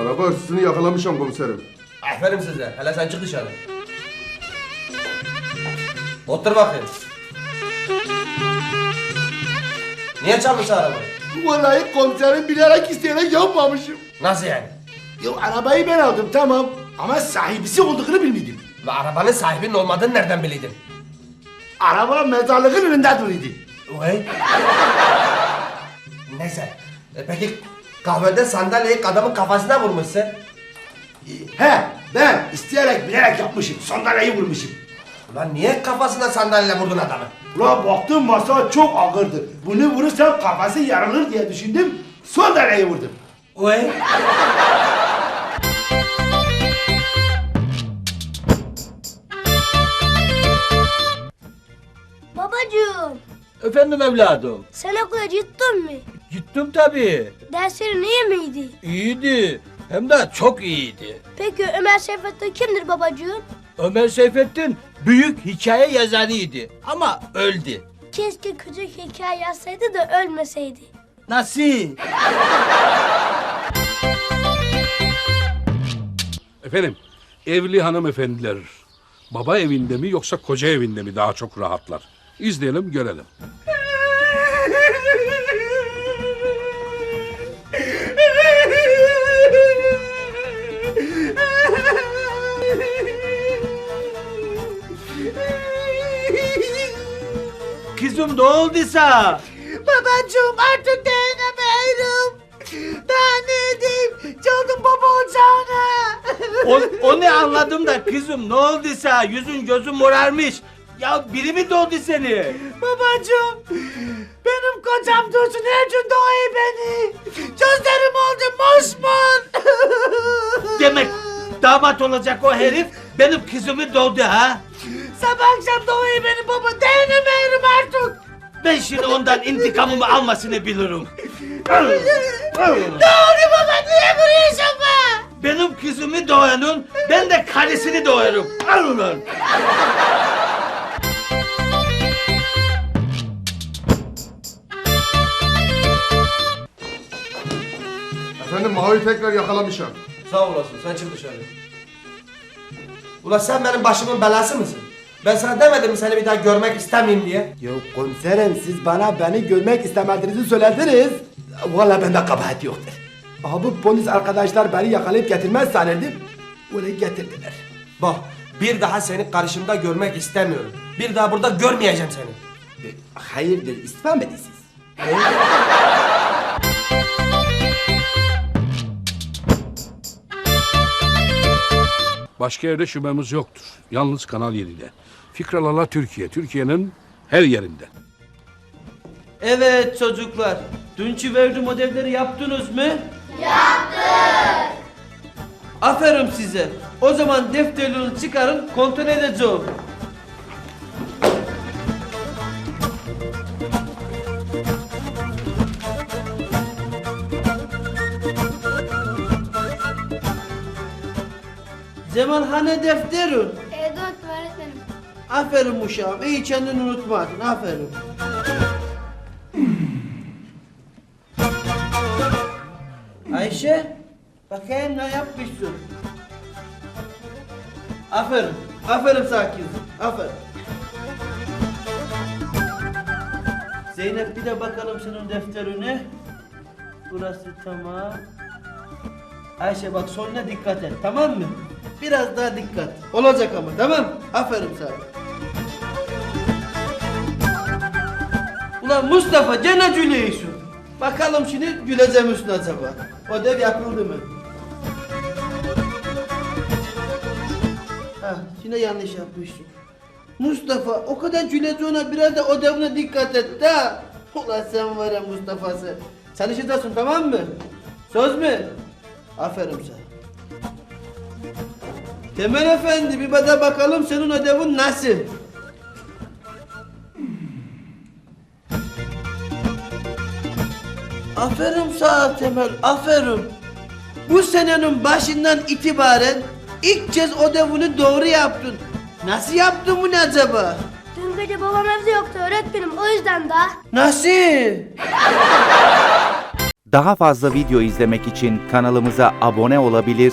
Araba hırsızını yakalamışım komiserim. Aferin size. Hele sen çık dışarı. Otur bakayım. Niye çalmışsın arabayı? Vallahi komiserim bilerek isteyerek yapmamışım. Nasıl yani? Ya arabayı ben aldım tamam ama sahibisi olduğunu bilmedim. Ve arabanın sahibinin olmadığını nereden biliyordin? Araba mezarlığın önünde duruyordu. Vay. Neyse. E peki kahvede sandalyeyi adamın kafasına vurmuşsun. He ben isteyerek bilerek yapmışım. Sandalyeyi vurmuşum. Ulan niye kafasına sandalyeyle vurdun adamı? Ulan baktım masa çok ağırdı. Bunu vurursam kafası yarılır diye düşündüm. Sandalyeyi vurdum. Vay. Babacığım, Efendim evladım. sen okula gittin mi? Gittim tabii. Derslerin iyi miydi? İyiydi. Hem de çok iyiydi. Peki Ömer Seyfettin kimdir babacığım? Ömer Seyfettin büyük hikaye yazarıydı. Ama öldü. Keşke küçük hikaye yazsaydı da ölmeseydi. Nasıl? Efendim, evli hanımefendiler baba evinde mi yoksa koca evinde mi daha çok rahatlar? İzleyelim görelim. Kızım ne olduysa? Babacığım artık dayanamıyorum. Daha ne edeyim? Çaldım baba ocağına. O, onu anladım da kızım ne olduysa yüzün gözün morarmış. Ya biri mi doldu seni? Babacığım benim kocam Dursun her gün doğuyor beni. Gözlerim oldu mosmor. Demek damat olacak o herif benim kızımı doldu ha? Sabah akşam doğuyor beni baba dayanamıyorum artık. Ben şimdi ondan intikamımı almasını bilirim. Oldu baba niye vuruyorsun bana? Benim kızımı doğanın ben de karısını doğarım. Al ulan. Efendim Mavi'yi tekrar yakalamışım. Sağ olasın. Sen çık dışarı. Ulan sen benim başımın belası mısın? Ben sana demedim mi seni bir daha görmek istemeyeyim diye? Ya komiserim siz bana beni görmek istemediğinizi söylediniz. Vallahi bende kabahat yoktur. Aha bu polis arkadaşlar beni yakalayıp getirmez sanırdım. Öyle getirdiler. Bak bir daha seni karşımda görmek istemiyorum. Bir daha burada görmeyeceğim seni. E, Hayırdır istifa mı Başka yerde şüphemiz yoktur. Yalnız Kanal 7'de. Fikralala Türkiye, Türkiye'nin her yerinde. Evet çocuklar. Dünkü verdiğim ödevleri yaptınız mı? Yaptık. Aferin size. O zaman defterleri çıkarın kontrol edeceğim. Cemal hani defterin? Evde unuttum öğretmenim. Aferin uşağım. İyi kendini unutmadın. Aferin. Ayşe, bakayım ne yapmışsın? Aferin. Aferin sakin. Aferin. Zeynep bir de bakalım senin defterine. Burası tamam. Ayşe bak sonuna dikkat et tamam mı? Biraz daha dikkat. Olacak ama tamam? Aferin sana. Ulan Mustafa gene gülüyorsun. Bakalım şimdi güleceğim üstüne acaba. Ödev yapıldı mı? Hah yine yanlış yapmışsın. Mustafa o kadar güleceğine biraz da ödevine dikkat et de. Ulan sen var ya Mustafa'sı. Çalışacaksın tamam mı? Söz mü? Aferin sana. Temel Efendi bir bana bakalım senin ödevin nasıl? Aferin sana Temel, aferin. Bu senenin başından itibaren ilk kez ödevini doğru yaptın. Nasıl yaptın bunu acaba? Dün gece babam evde yoktu öğretmenim o yüzden daha. Nasıl? Daha fazla video izlemek için kanalımıza abone olabilir,